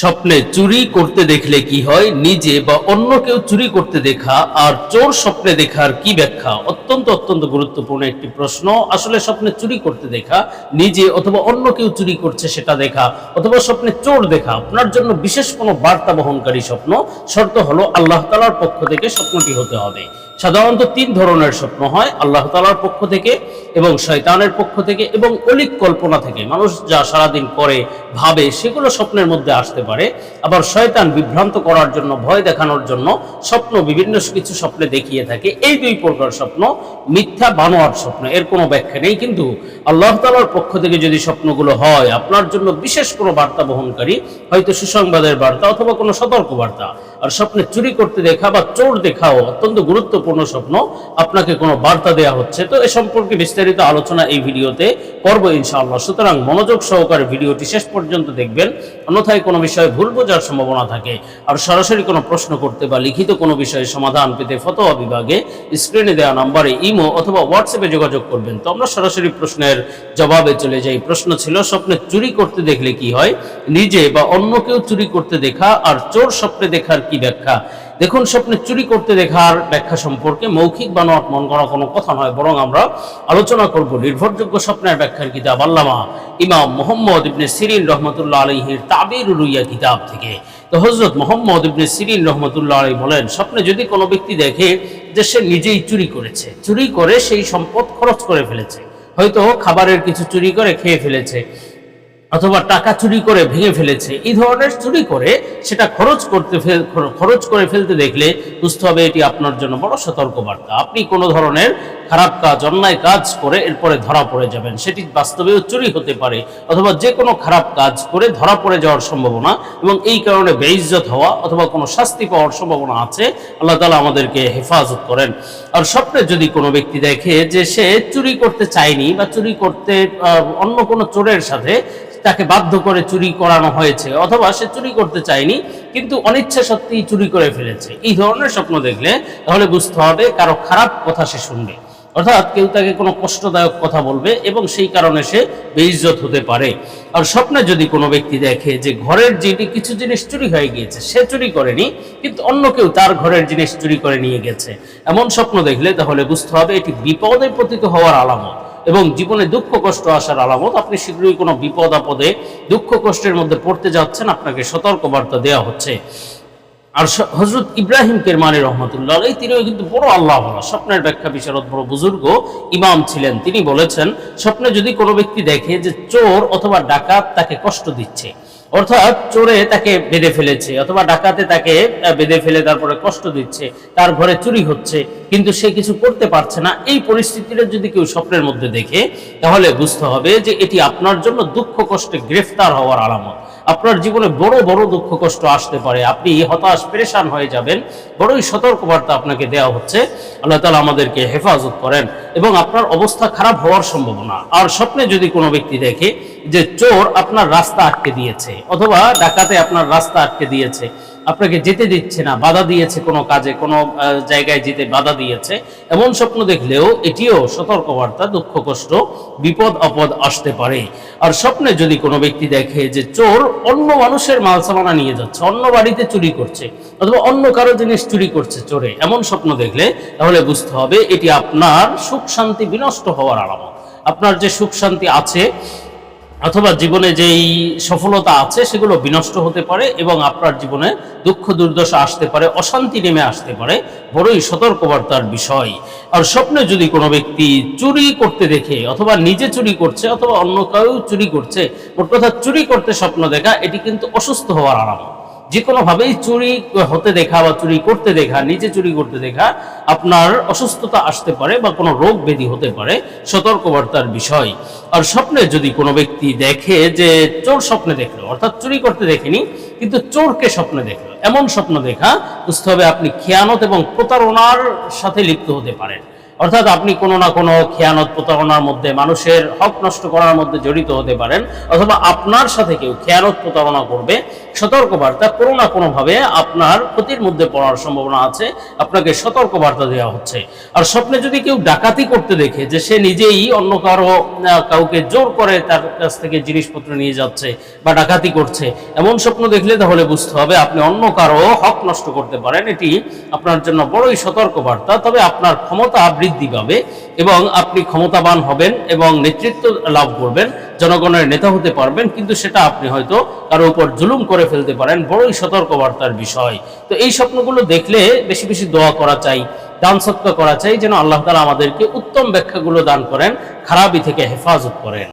স্বপ্নে চুরি করতে দেখলে কি হয়? নিজে বা অন্য কেউ চুরি করতে দেখা আর চোর স্বপ্নে দেখার কি ব্যাখ্যা? অত্যন্ত অত্যন্ত গুরুত্বপূর্ণ একটি প্রশ্ন। আসলে স্বপ্নে চুরি করতে দেখা, নিজে অথবা অন্য কেউ চুরি করছে সেটা দেখা, অথবা স্বপ্নে চোর দেখা, আপনার জন্য বিশেষ কোনো বার্তা বহনকারী স্বপ্ন, শর্ত হলো আল্লাহ তালার পক্ষ থেকে স্বপ্নটি হতে হবে। সাধারণত তিন ধরনের স্বপ্ন হয়, আল্লাহ তালার পক্ষ থেকে এবং শয়তানের পক্ষ থেকে এবং অলিক কল্পনা থেকে। মানুষ যা সারাদিন করে, ভাবে, সেগুলো স্বপ্নের মধ্যে আসতে পারে। আবার শয়তান বিভ্রান্ত করার জন্য, ভয় দেখানোর জন্য স্বপ্ন, বিভিন্ন কিছু স্বপ্নে দেখিয়ে থাকে। এই দুই প্রকার স্বপ্ন, মিথ্যা বানোয়ার স্বপ্ন, এর কোনো ব্যাখ্যা নেই। কিন্তু আল্লাহ তালার পক্ষ থেকে যদি স্বপ্নগুলো হয়, আপনার জন্য বিশেষ কোনো বার্তা বহনকারী, হয়তো সুসংবাদের বার্তা অথবা কোনো সতর্ক বার্তা আর স্বপ্নে চুরি করতে দেখা বা চোর দেখাও অত্যন্ত গুরুত্বপূর্ণ স্বপ্ন আপনাকে কোনো বার্তা দেওয়া হচ্ছে। তো এ সম্পর্কে বিস্তারিত আলোচনা এই ভিডিওতে করব ইনশাআল্লাহ। সুতরাং মনোযোগ সহকারে ভিডিওটি শেষ পর্যন্ত দেখবেন। অন্যথায় কোনো বিষয়ে ভুল বোঝার সম্ভাবনা থাকে। আর সরাসরি কোনো প্রশ্ন করতে বা লিখিত কোনো বিষয়ে সমাধান পেতে ফতোয়া বিভাগে স্ক্রিনে দেওয়া নাম্বারে ইমো অথবা হোয়াটসঅ্যাপে যোগাযোগ করবেন। তো আমরা সরাসরি প্রশ্নের জবাবে চলে যাই। প্রশ্ন ছিল, স্বপ্নে চুরি করতে দেখলে কি হয়? নিজে বা অন্য কেউ চুরি করতে দেখা আর চোর স্বপ্নে দেখার কি ব্যাখ্যা? দেখুন, স্বপ্নে চুরি করতে দেখার ব্যাখ্যা সম্পর্কে মৌখিক বানোয়াট মন করা কোনো কথা নয়, বরং আমরা আলোচনা করব নির্ভরযোগ্য স্বপ্নের ব্যাখ্যার কিতাব আল্লামা ইমাম মোহাম্মদ ইবনে সিরিন রহমতুল্লাহ আলহির তাবির রুইয়া কিতাব থেকে। তো হজরত মোহাম্মদ ইবনে সিরিন রহমতুল্লাহ আলী বলেন, স্বপ্নে যদি কোনো ব্যক্তি দেখে যে সে নিজেই চুরি করেছে, চুরি করে সেই সম্পদ খরচ করে ফেলেছে, হয়তো খাবারের কিছু চুরি করে খেয়ে ফেলেছে অথবা টাকা চুরি করে ভেঙে ফেলেছে। এই ধরনের চুরি করে সেটা খরচ করতে খরচ করে ফেলতে দেখলে বুঝতে হবে এটি আপনার জন্য বড় সতর্কবার্তা। আপনি কোনো ধরনের খারাপ কাজ, অন্যায় কাজ করে এরপরে ধরা পড়ে যাবেন। সেটি বাস্তবেও চুরি হতে পারে অথবা যে কোনো খারাপ কাজ করে ধরা পড়ে যাওয়ার সম্ভাবনা এবং এই কারণে বেইজ্জত হওয়া অথবা কোনো শাস্তি পাওয়ার সম্ভাবনা আছে, আল্লাহ তালা আমাদেরকে হেফাজত করেন। আর স্বপ্নে যদি কোনো ব্যক্তি দেখে যে সে চুরি করতে চায়নি বা চুরি করতে অন্য কোনো চোরের সাথে তাকে বাধ্য করে চুরি করানো হয়েছে, অথবা সে চুরি করতে চায়নি, কিন্তু অনিচ্ছা সত্যিই চুরি করে ফেলেছে। এই ধরনের স্বপ্ন দেখলে তাহলে বুঝতে হবে কারও খারাপ কথা সে শুনবে। অর্থাৎ কেউ তাকে কোনো কষ্টদায়ক কথা বলবে এবং সেই কারণে সে বেইজ্জত হতে পারে। আর স্বপ্নে যদি কোনো ব্যক্তি দেখে যে ঘরের যেটি কিছু জিনিস চুরি হয়ে গিয়েছে, সে চুরি করেনি, কিন্তু অন্য কেউ তার ঘরের জিনিস চুরি করে নিয়ে গেছে, এমন স্বপ্ন দেখলে তাহলে বুঝতে হবে এটি বিপদে পতিত হওয়ার আলামত। এবং জীবনে দুঃখ, কষ্ট আসার আলামত, আপনি শীঘ্রই কোনো বিপদ, আপদে দুঃখ, কষ্টের মধ্যে পড়তে যাচ্ছেন, আপনাকে সতর্কবার্তা দেওয়া হচ্ছে। আর হজরত ইব্রাহিম কেরমানি রহমতুল্লাহ এই তিনিও কিন্তু বড় আল্লাহ স্বপ্নের ব্যাখ্যা বিশারদ, বড় বুজুর্গ, ইমাম ছিলেন। তিনি বলেছেন, স্বপ্নে যদি কোনো ব্যক্তি দেখে যে চোর অথবা ডাকাত তাকে কষ্ট দিচ্ছে অর্থাৎ চোরে তাকে বেঁধে ফেলেছে, অথবা ডাকাতে তাকে বেঁধে ফেলে তারপরে কষ্ট দিচ্ছে, তার ঘরে চুরি হচ্ছে, কিন্তু সে কিছু করতে পারছে না। এই পরিস্থিতিটা যদি কেউ স্বপ্নের মধ্যে দেখে, তাহলে বুঝতে হবে যে এটি আপনার জন্য দুঃখ কষ্টে গ্রেফতার হওয়ার আলামত। আপনার জীবনে বড় বড় দুঃখ কষ্ট আসতে পারে। আপনি হতাশ, পেরেশান হয়ে যাবেন। বড়ই সতর্কবার্তা আপনাকে দেওয়া হচ্ছে। আল্লাহ তালা আমাদেরকে হেফাজত করেন। এবং আপনার অবস্থা খারাপ হওয়ার সম্ভাবনা। আর স্বপ্নে যদি কোনো ব্যক্তি দেখে যে চোর আপনার রাস্তা আটকে দিয়েছে, অথবা ডাকাতে আপনার রাস্তা আটকে দিয়েছে, আপনাকে যেতে দিচ্ছে না, বাধা দিয়েছে কোনো কাজে, কোনো জায়গায় যেতে বাধা দিয়েছে, এমন স্বপ্ন দেখলেও এটিও সতর্কবার্তা, দুঃখ, কষ্ট, বিপদ, আপদ আসতে পারে। আর স্বপ্নে যদি কোনো ব্যক্তি দেখে যে চোর অন্য মানুষের মাল সামানা নিয়ে যাচ্ছে, অন্য বাড়িতে চুরি করছে, অথবা অন্য কারও জিনিস চুরি করছে চোরে, এমন স্বপ্ন দেখলে তাহলে বুঝতে হবে এটি আপনার সুখ শান্তি বিনষ্ট হওয়ার আলামত। আপনার যে সুখ শান্তি আছে অথবা জীবনে যেই সফলতা আছে সেগুলো বিনষ্ট হতে পারে এবং আপনার জীবনে দুঃখ, দুর্দশা আসতে পারে, অশান্তি নেমে আসতে পারে, বড়ই সতর্কবার্তার বিষয়। আর স্বপ্নে যদি কোনো ব্যক্তি চুরি করতে দেখে অথবা নিজে চুরি করছে অথবা অন্য কেউ চুরি করছে, মোট কথা চুরি করতে স্বপ্ন দেখা, এটি কিন্তু অসুস্থ হওয়ার আলামত যে কোনোভাবেই চুরি হতে দেখা বা চুরি করতে দেখা, নিজে চুরি করতে দেখা, আপনার অসুস্থতা আসতে পারে বা কোনো রোগ ব্যাধি হতে পারে, সতর্কবার্তার বিষয়। আর স্বপ্নে যদি কোনো ব্যক্তি দেখে যে চোর স্বপ্নে দেখল, অর্থাৎ চুরি করতে দেখেনি, কিন্তু চোরকে স্বপ্নে দেখল, এমন স্বপ্ন দেখা, বুঝতে হবে আপনি খেয়ানত এবং প্রতারণার সাথে লিপ্ত হতে পারেন। অর্থাৎ আপনি কোনো না কোনো খেয়ানত প্রতারণার মধ্যে, মানুষের হক নষ্ট করার মধ্যে জড়িত হতে পারেন, অথবা আপনার সাথে কেউ খেয়ানত প্রতারণা করবে, সতর্কবার্তা কোনো না কোনোভাবে আপনার ক্ষতির মধ্যে পড়ার সম্ভাবনা আছে, আপনাকে সতর্কবার্তা দেওয়া হচ্ছে। আর স্বপ্নে যদি কেউ ডাকাতি করতে দেখে যে সে নিজেই অন্য কারও কাউকে জোর করে তার কাছ থেকে জিনিসপত্র নিয়ে যাচ্ছে বা ডাকাতি করছে, এমন স্বপ্ন দেখলে তাহলে বুঝতে হবে আপনি অন্য কারও হক নষ্ট করতে পারেন, এটি আপনার জন্য বড়ই সতর্কবার্তা। তবে আপনার ক্ষমতা বৃদ্ধি পাবে এবং আপনি ক্ষমতাবান হবেন এবং নেতৃত্ব লাভ করবেন, জনগণের নেতা হতে পারবেন, কিন্তু সেটা আপনি হয়তো কারও উপর জুলুম করে ফেলতে পারেন, বড়ই সতর্কবার্তার বিষয়। তো এই স্বপ্নগুলো দেখলে বেশি বেশি দোয়া করা চাই, দান সত্য করা চাই, যেন আল্লাহ তালা আমাদেরকে উত্তম ব্যাখ্যাগুলো দান করেন খারাপই থেকে হেফাজত করেন।